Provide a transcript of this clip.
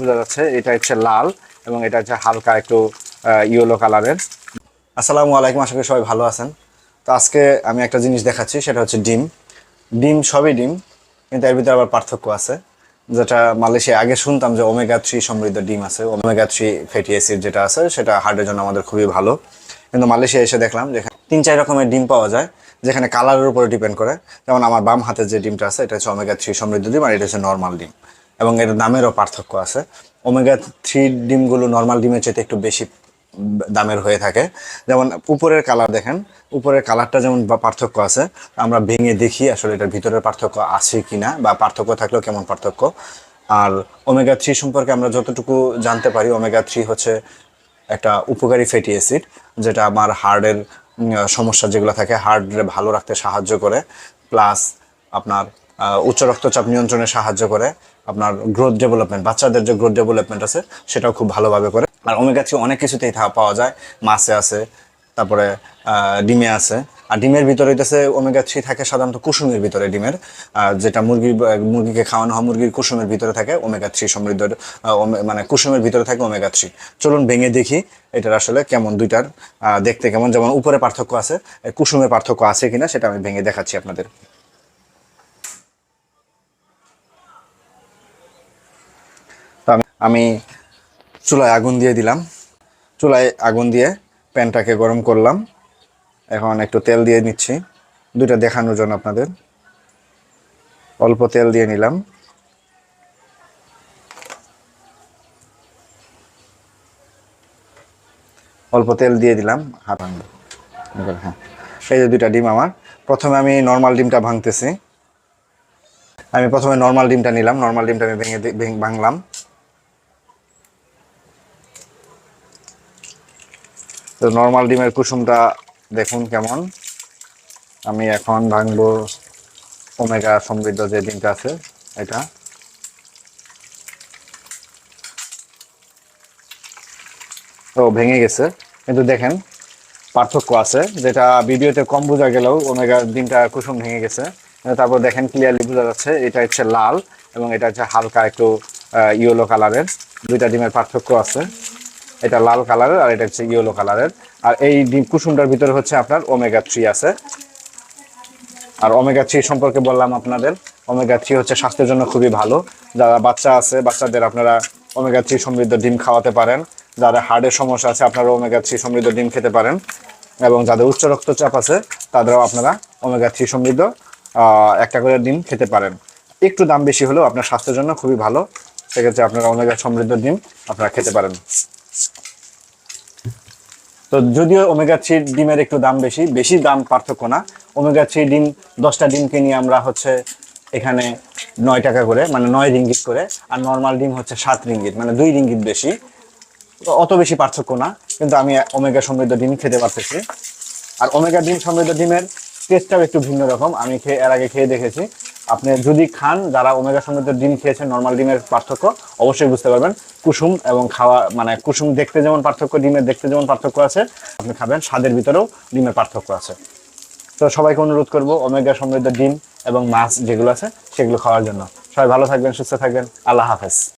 বোঝা যাচ্ছে, এটা হচ্ছে লাল এবং এটা হচ্ছে হালকা একটু ইয়েলো কালারের আসসালামু আলাইকুম, আশা করি সবাই ভালো আছেন। তো আজকে আমি একটা জিনিস দেখাচ্ছি, সেটা হচ্ছে ডিম। ডিম সবই ডিম, কিন্তু এর ভিতরে আবার পার্থক্য আছে, যেটা মালয়েশিয়া আগে শুনতাম যে ওমেগা থ্রি সমৃদ্ধ ডিম আছে ওমেগা থ্রি ফ্যাটি অ্যাসিড যেটা আছে, সেটা হার্টের জন্য আমাদের খুবই ভালো। কিন্তু মালয়েশিয়া এসে দেখলাম যে তিন, চার রকমের ডিম পাওয়া যায়, যেখানে কালারের উপরে ডিপেন্ড করে। যেমন আমার বাম হাতে যে ডিমটা আছে, এটা হচ্ছে ওমেগা থ্রি সমৃদ্ধ ডিম, আর এটা হচ্ছে নর্মাল ডিম। এবং এর দামেরও পার্থক্য আছে। ওমেগা থ্রি ডিমগুলো নর্মাল ডিমের চাইতে একটু বেশি দামের হয়ে থাকে। যেমন উপরের কালার দেখেন, উপরের কালারটা যেমন পার্থক্য আছে, আমরা ভেঙে দেখি আসলে এটার ভিতরের পার্থক্য আছে কি না বা পার্থক্য থাকলেও কেমন পার্থক্য। আর ওমেগা থ্রি সম্পর্কে আমরা যতটুকু জানতে পারি ওমেগা থ্রি হচ্ছে একটা উপকারী ফ্যাটি অ্যাসিড যেটা আমার হার্টের সমস্যা যেগুলো থাকে হার্টে ভালো রাখতে সাহায্য করে। প্লাস আপনার উচ্চ রক্তচাপ নিয়ন্ত্রণে সাহায্য করে। আপনার গ্রোথ ডেভেলপমেন্ট বাচ্চাদের যে গ্রোথ ডেভেলপমেন্ট আছে, সেটাও খুব ভালোভাবে করে। আর ওমেগা থ্রি অনেক কিছুতেই পাওয়া যায়। মাছে আছে, তারপরে ডিমে আছে। আর ডিমের ভিতরে হইতেছে ওমেগা থ্রি থাকে সাধারণত কুসুমের ভিতরে ডিমের। যেটা মুরগি, মুরগিকে খাওয়ানো হয়, মুরগির কুসুমের ভিতরে থাকে ওমেগা থ্রি সমৃদ্ধ মানে কুসুমের ভিতরে থাকে ওমেগা থ্রি চলুন ভেঙে দেখি এটার আসলে কেমন দুইটার দেখতে কেমন। যেমন উপরে পার্থক্য আছে কুসুমের পার্থক্য আছে কিনা, সেটা আমি ভেঙে দেখাচ্ছি আপনাদের তো আমি চুলায় আগুন দিয়ে দিলাম। চুলায় আগুন দিয়ে প্যানটাকে গরম করলাম। এখন একটু তেল দিয়ে নিচ্ছি। দুইটা দেখানোর জন্য আপনাদের। অল্প তেল দিয়ে নিলাম। অল্প তেল দিয়ে দিলাম। হাত হ্যাঁ এই যে দুইটা ডিম আমার। প্রথমে আমি নর্মাল ডিমটা ভাঙতেছি। আমি প্রথমে নর্মাল ডিমটা নিলাম। নর্মাল ডিমটা আমি ভেঙে ভাঙলাম। তো নর্মাল ডিমের কুসুমটা দেখুন কেমন। আমি এখন ভাঙবো ওমেগা সমৃদ্ধ যে ডিমটা আছে, এটা। তো ভেঙে গেছে। কিন্তু দেখেন, পার্থক্য আছে। যেটা ভিডিওতে কম বোঝা গেলেও ওমেগা ডিমটা কুসুম ভেঙে গেছে। তারপর দেখেন ক্লিয়ারলি বোঝা যাচ্ছে, এটা হচ্ছে লাল এবং এটা হচ্ছে হালকা একটু ইয়েলো কালারের দুইটা ডিমের পার্থক্য আছে। এটা লাল কালারের আর এটা হচ্ছে ইয়েলো কালারের। আর এই ডিম কুসুমটার ভিতরে হচ্ছে আপনার ওমেগা থ্রি আছে। আর ওমেগা থ্রি সম্পর্কে বললাম আপনাদের ওমেগা থ্রি হচ্ছে স্বাস্থ্যের জন্য খুবই ভালো। যারা বাচ্চা আছে, বাচ্চাদের আপনারা ওমেগা থ্রি সমৃদ্ধ ডিম খাওয়াতে পারেন। যারা হার্টের সমস্যা আছে আপনারা ওমেগা থ্রি সমৃদ্ধ ডিম খেতে পারেন। এবং যাদের উচ্চ রক্তচাপ আছে, তাদেরও আপনারা ওমেগা থ্রি সমৃদ্ধ একটা করে ডিম খেতে পারেন। একটু দাম বেশি হলেও আপনার স্বাস্থ্যের জন্য খুবই ভালো। সেক্ষেত্রে আপনারা ওমেগা সমৃদ্ধ ডিম আপনারা খেতে পারেন। তো যদিও ওমেগা থ্রি ডিমের একটু দাম বেশি বেশি দাম পার্থক্য না। ওমেগা থ্রি ডিম, দশটা ডিম কিনি আমরা হচ্ছে এখানে নয় টাকা করে মানে নয় রিঙ্গিত করে, আর নর্মাল ডিম হচ্ছে সাত রিঙ্গিত মানে দুই রিঙ্গিত বেশি। অত বেশি পার্থক্য না, কিন্তু আমি ওমেগা সমৃদ্ধ ডিম খেতে পারতেছি। আর ওমেগা ডিম সমৃদ্ধ ডিমের টেস্টটাও একটু ভিন্ন রকম, আমি খেয়ে, এর আগে খেয়ে দেখেছি। আপনি যদি খান, যারা ওমেগা সমৃদ্ধ ডিম খেয়েছেন নর্মাল ডিমের পার্থক্য, অবশ্যই বুঝতে পারবেন। কুসুম এবং খাওয়া মানে কুসুম দেখতে যেমন পার্থক্য, ডিমের দেখতে যেমন পার্থক্য আছে, আপনি খাবেন, স্বাদের ভিতরেও ডিমের পার্থক্য আছে। তো সবাইকে অনুরোধ করব, ওমেগা সমৃদ্ধ ডিম এবং মাছ যেগুলো আছে, সেগুলো খাওয়ার জন্য। সবাই ভালো থাকবেন, সুস্থ থাকবেন, আল্লাহ হাফেজ।